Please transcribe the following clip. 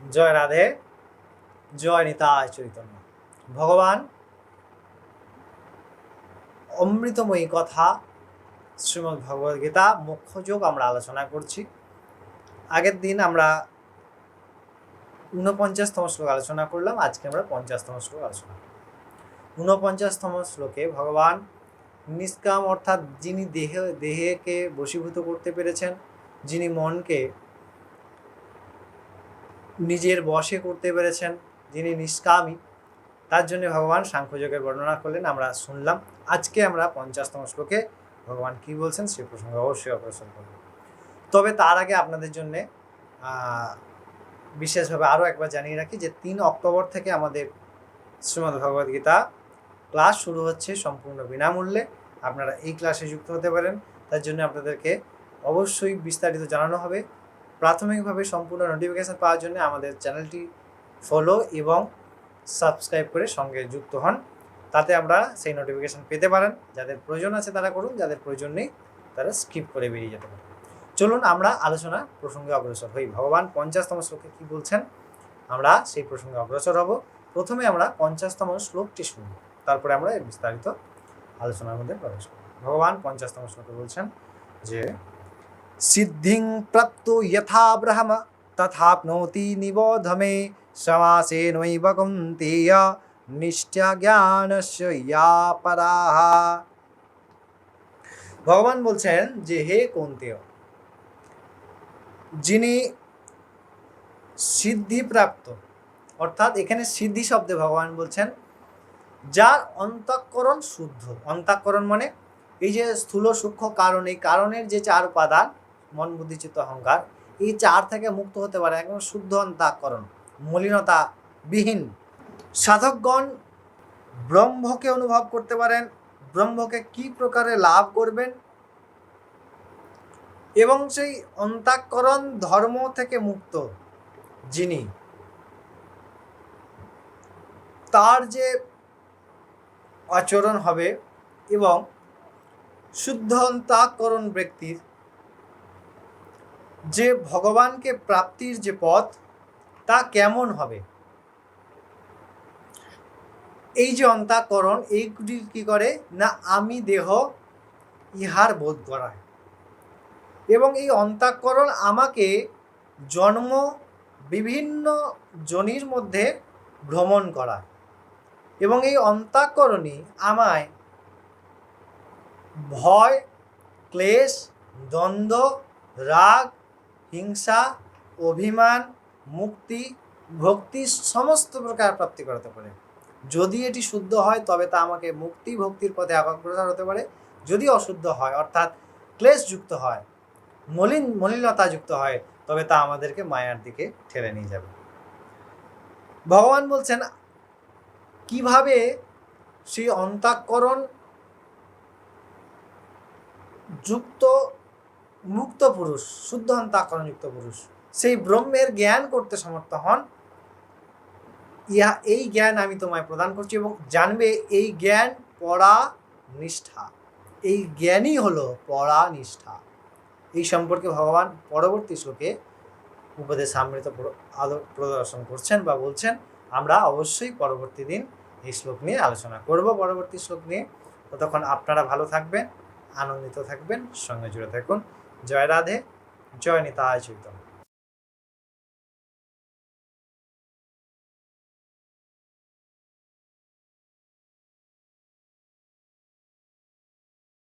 জয় রাধে, জয় নিতায় চৈতন্য। ভগবান, অমৃতময়ী কথা শ্রীমদ্ ভগবদ গীতা মুখ্য যোগ আমরা আলোচনা করছি। আগের দিন আমরা ঊনপঞ্চাশতম শ্লোক আলোচনা করলাম, আজকে আমরা পঞ্চাশতম শ্লোক আলোচনা করব। ঊনপঞ্চাশতম শ্লোকে ভগবান নিষ্কাম অর্থাৎ যিনি দেহে, দেহকে বশীভূত করতে পেরেছেন, যিনি মনকে নিজের বশে করতে পেরেছেন, যিনি নিষ্কামী, তার জন্য ভগবান সাংখ্যযোগের বর্ণনা করলেন, আমরা শুনলাম। আজকে আমরা পঞ্চাশতম শ্লোকে ভগবান কি বলছেন সে প্রসঙ্গে অবশ্যই অগ্রসর করব। তবে তার আগে আপনাদের জন্য বিশেষভাবে আরও একবার জানিয়ে রাখি যে তিন অক্টোবর থেকে আমাদের শ্রীমদ্ ভগবদ গীতা ক্লাস শুরু হচ্ছে সম্পূর্ণ বিনামূল্যে। আপনারা এই ক্লাসে যুক্ত হতে পারেন। তার জন্য আপনাদেরকে অবশ্যই বিস্তারিত জানানো হবে। প্রাথমিকভাবে সম্পূর্ণ নোটিফিকেশান পাওয়ার জন্য আমাদের চ্যানেলটি ফলো এবং সাবস্ক্রাইব করে সঙ্গে যুক্ত হন। তাতে আমরা সেই নোটিফিকেশান পেতে পারেন। যাদের প্রয়োজন আছে তারা করুন, যাদের প্রয়োজন নেই তারা স্কিপ করে বেরিয়ে যেতে পারেন। চলুন আমরা আলোচনা প্রসঙ্গে অগ্রসর হই। ভগবান পঞ্চাশতম শ্লোকে কি বলছেন? আমরা সেই প্রসঙ্গে অগ্রসর হব। প্রথমে আমরা পঞ্চাশতম শ্লোকটি শুনব তারপরে আমরা বিস্তারিত আলোচনার মধ্যে প্রবেশ করব। ভগবান পঞ্চাশতম শ্লোকে বলছেন যে সিদ্ধিং প্রাপ্ত যথা ব্রহ্ম তথাপ্নোতি নিবোধ মে সমাসে নৈব কুন্তেয় নিষ্ঠা জ্ঞানস্য ইয়া পরাহা ভগবান বলছেন যে হে কুন্তেয় যিনি সিদ্ধিপ্রাপ্ত অর্থাৎ এখানে সিদ্ধি শব্দে ভগবান বলছেন যার অন্তঃকরণ শুদ্ধ অন্তঃকরণ মানে এই যে স্থূল সূক্ষ্ম কারণ এই কারণের যে চার উপাদান মন বুদ্ধি চিত্ত অহংকার। এই চার থেকে মুক্ত হতে পারে একদম শুদ্ধ অন্তঃকরণ, মলিনতা বিহীন। সাধকগণ ব্রহ্মকে অনুভব করতে পারেন, ব্রহ্মকে কি প্রকারে লাভ করবেন এবং সেই অন্তঃকরণ ধর্ম থেকে মুক্ত যিনি, তার যে আচরণ হবে এবং শুদ্ধ অন্তঃকরণ ব্যক্তির যে ভগবানকে প্রাপ্তির যে পথ, তা কেমন হবে? এই যে অন্তঃকরণ এইগুলি কি করে? না আমি দেহ, ইহার বোধ করায় এবং এই অন্তঃকরণ আমাকে জন্ম বিভিন্ন জনির মধ্যে ভ্রমণ করা এবং এই অন্তঃকরণই আমায় ভয়, ক্লেশ, দ্বন্দ্ব, রাগ হিংসা, অভিমান, মুক্তি, ভক্তি সমস্ত প্রকার প্রাপ্তি করাতে পারে। যদি এটি শুদ্ধ হয়, তবে তা আমাকে মুক্তি, ভক্তির পথে অগ্রসর হতে পারে। যদি অশুদ্ধ হয়, অর্থাৎ ক্লেশযুক্ত হয়, মলিন, মলিনতাযুক্ত হয়, তবে তা আমাদেরকে মায়ার দিকে ঠেলে নিয়ে যাবে। ভগবান বলছেন, কীভাবে সেই অন্তঃকরণ যুক্ত মুক্ত পুরুষ শুদ্ধ অন্তঃকরণ যুক্ত পুরুষ। সেই ব্রহ্মের জ্ঞান করতে সমর্থ হন। ইহা, এই জ্ঞান আমি তোমায় প্রদান করছি এবং জানবে এই জ্ঞান পড়া নিষ্ঠা এই জ্ঞানই হলো পড়া নিষ্ঠা এই সম্পর্কে ভগবান পরবর্তী শ্লোকে উপদেশ আমৃত প্রদর্শন করছেন বা বলছেন। আমরা অবশ্যই পরবর্তী দিন এই শ্লোক নিয়ে আলোচনা করব পরবর্তী শ্লোক নিয়ে। ততক্ষণ আপনারা ভালো থাকবেন, আনন্দিত থাকবেন, সঙ্গে জুড়ে থাকুন। জয় রাধে জয় নিতায় চৈতন্য।